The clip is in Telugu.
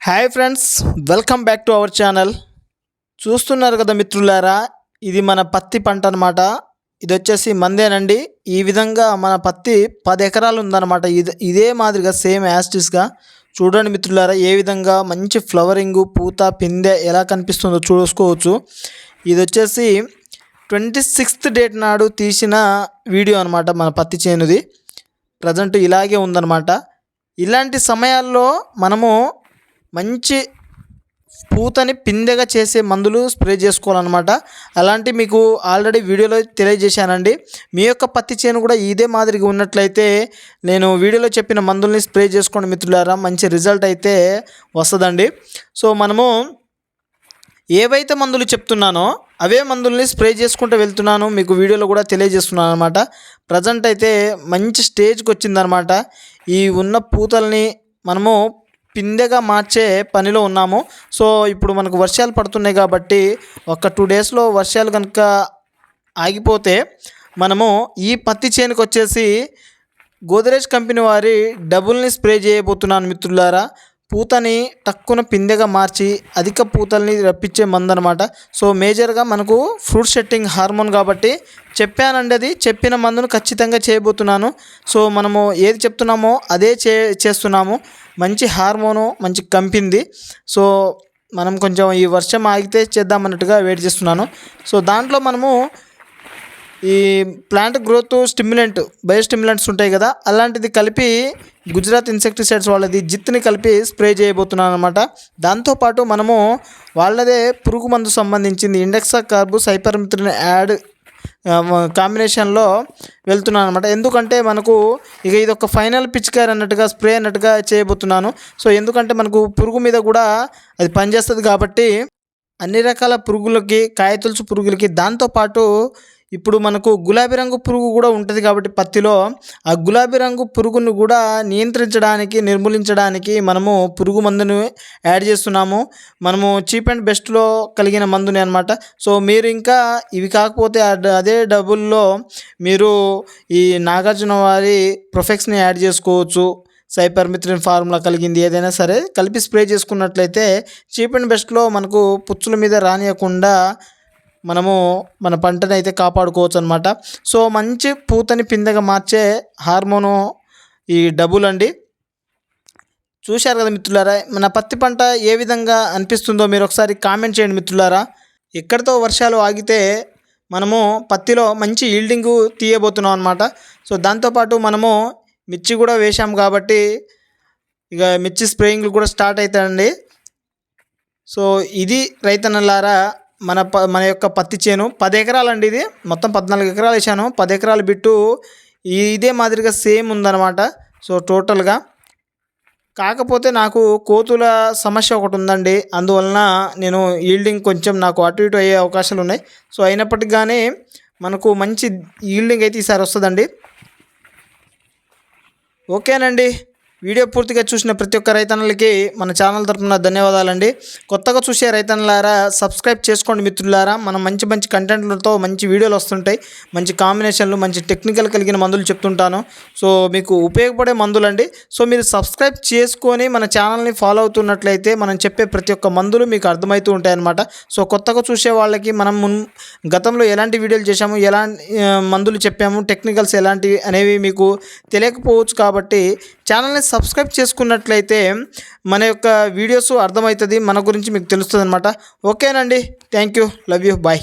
Hi friends welcome back to our channel చూస్తున్నారు కదా మిత్రులారా ఇది మన పత్తి పంట అనమాట ఇది వచ్చేసి మందేనండి. ఈ విధంగా మన పత్తి పది ఎకరాలు ఉందన్నమాట. ఇది ఇదే మాదిరిగా సేమ్ యాస్టిస్గా చూడండి మిత్రులారా ఏ విధంగా మంచి ఫ్లవరింగ్ పూత పిందె ఎలా కనిపిస్తుందో చూసుకోవచ్చు. ఇది వచ్చేసి ట్వంటీ సిక్స్త్ డేట్ నాడు తీసిన వీడియో అనమాట మన పత్తి చేనుది. ప్రజెంట్ ఇలాగే ఉందన్నమాట. ఇలాంటి సమయాల్లో మనము మంచి పూతని పిందెగా చేసే మందులు స్ప్రే చేసుకోవాలన్నమాట. అలాంటి మీకు ఆల్రెడీ వీడియోలో తెలియజేశానండి. మీ యొక్క పత్తి చేను కూడా ఇదే మాదిరిగా ఉన్నట్లయితే నేను వీడియోలో చెప్పిన మందుల్ని స్ప్రే చేసుకోండి మిత్రులారా. మంచి రిజల్ట్ అయితే వస్తుందండి. సో మనము ఏవైతే మందులు చెప్తున్నానో అవే మందుల్ని స్ప్రే చేసుకుంటూ వెళ్తున్నాను. మీకు వీడియోలో కూడా తెలియజేస్తున్నాను అనమాట ప్రజెంట్ అయితే మంచి స్టేజ్కి వచ్చిందనమాట ఈ ఉన్న పూతల్ని మనము పిందెగా మార్చే పనిలో ఉన్నాము. సో ఇప్పుడు మనకు వర్షాలు పడుతున్నాయి కాబట్టి ఒక టూ డేస్లో వర్షాలు కనుక ఆగిపోతే మనము ఈ పత్తి చేనుకు వచ్చేసి గోదరేజ్ కంపెనీ వారి డబుల్ని స్ప్రే చేయబోతున్నాను మిత్రులారా. పూతని టక్కున పిందెగా మార్చి అధిక పూతల్ని రప్పించే మందు అనమాట సో మేజర్గా మనకు ఫ్రూట్ సెట్టింగ్ హార్మోన్ కాబట్టి చెప్పానండి అది. చెప్పిన మందును ఖచ్చితంగా చేయబోతున్నాను. సో మనము ఏది చెప్తున్నామో అదే చే చేస్తున్నాము. మంచి హార్మోను మంచి కంపింది. సో మనం కొంచెం ఈ వర్షం ఆగితే చేద్దామన్నట్టుగా వెయిట్ చేస్తున్నాను. సో దాంట్లో మనము ఈ plant growth stimulant bio stimulants ఉంటాయి కదా అలాంటిది కలిపి గుజరాత్ ఇన్సెక్టిసైడ్స్ వాళ్ళది జిత్ని కలిపి స్ప్రే చేయబోతున్నాను అనమాట దాంతోపాటు మనము వాళ్ళదే పురుగు మందు సంబంధించింది ఇండెక్సా కార్బు సైపర్మిత్రిన్ యాడ్ కాంబినేషన్లో వెళ్తున్నాను అనమాట ఎందుకంటే మనకు ఇక ఇది ఒక ఫైనల్ పిచికారి అన్నట్టుగా స్ప్రే అన్నట్టుగా చేయబోతున్నాను. సో ఎందుకంటే మనకు పురుగు మీద కూడా అది పనిచేస్తుంది కాబట్టి అన్ని రకాల పురుగులకి కాయతులుసు పురుగులకి దాంతోపాటు ఇప్పుడు మనకు గులాబీ రంగు పురుగు కూడా ఉంటుంది కాబట్టి పత్తిలో ఆ గులాబీ రంగు పురుగును కూడా నియంత్రించడానికి నిర్మూలించడానికి మనము పురుగు మందుని యాడ్ చేస్తున్నాము. మనము చీప్ అండ్ బెస్ట్లో కలిగిన మందుని అనమాట సో మీరు ఇంకా ఇవి కాకపోతే అదే డబ్బుల్లో మీరు ఈ నాగార్జున వారి ప్రొఫెక్స్ని యాడ్ చేసుకోవచ్చు. సైపర్మిత్రిన్ ఫార్ములా కలిగింది ఏదైనా సరే కలిపి స్ప్రే చేసుకున్నట్లయితే చీప్ అండ్ బెస్ట్లో మనకు పుచ్చుల మీద రానియకుండా మనము మన పంటని అయితే కాపాడుకోవచ్చు అనమాట సో మంచి పూతని పిందెగా మార్చే హార్మోను ఈ డబుల్ అండి. చూశారు కదా మిత్రులారా మన పత్తి పంట ఏ విధంగా అనిపిస్తుందో మీరు ఒకసారి కామెంట్ చేయండి మిత్రులారా. ఎక్కడితో వర్షాలు ఆగితే మనము పత్తిలో మంచి ఈల్డింగ్ తీయబోతున్నాం అనమాట సో దాంతోపాటు మనము మిర్చి కూడా వేసాం కాబట్టి ఇక మిర్చి స్ప్రేయింగ్లు కూడా స్టార్ట్ అవుతాయండి సో ఇది రైతన్నలారా మన ప మన యొక్క పత్తి చేను పది ఎకరాలండి ఇది. మొత్తం పద్నాలుగు ఎకరాలు వేసాను పది ఎకరాలు బిట్టు ఇదే మాదిరిగా సేమ్ ఉందన్నమాట. సో టోటల్గా. కాకపోతే నాకు కోతుల సమస్య ఒకటి ఉందండి. అందువలన నేను ఈల్డింగ్ కొంచెం నాకు అటు ఇటు అయ్యే అవకాశాలు ఉన్నాయి. సో అయినప్పటికీ కానీ మనకు మంచి ఈల్డింగ్ అయితే ఈసారి వస్తుందండి. ఓకేనండి. వీడియో పూర్తిగా చూసిన ప్రతి ఒక్క రైతన్నలకి మన ఛానల్ తరఫున ధన్యవాదాలండి. కొత్తగా చూసే రైతన్నలారా సబ్స్క్రైబ్ చేసుకోండి మిత్రులారా. మనం మంచి మంచి కంటెంట్లతో మంచి వీడియోలు వస్తుంటాయి. మంచి కాంబినేషన్లు మంచి టెక్నికల్ కలిగిన మందులు చెప్తుంటాను. సో మీకు ఉపయోగపడే మందులండి. సో మీరు సబ్స్క్రైబ్ చేసుకొని మన ఛానల్ని ఫాలో అవుతున్నట్లయితే మనం చెప్పే ప్రతి ఒక్క మందులు మీకు అర్థమవుతూ ఉంటాయన్నమాట. సో కొత్తగా చూసే వాళ్ళకి మనం మున్ గతంలో ఎలాంటి వీడియోలు చేశాము ఎలాంటి మందులు చెప్పాము టెక్నికల్స్ ఎలాంటివి అనేవి మీకు తెలియకపోవచ్చు కాబట్టి ఛానల్ని సబ్స్క్రైబ్ చేసుకున్నట్లయితే మన యొక్క వీడియోస్ అర్థమవుతుంది మన గురించి మీకు తెలుస్తుంది అనమాట ఓకేనండి thank you love you bye.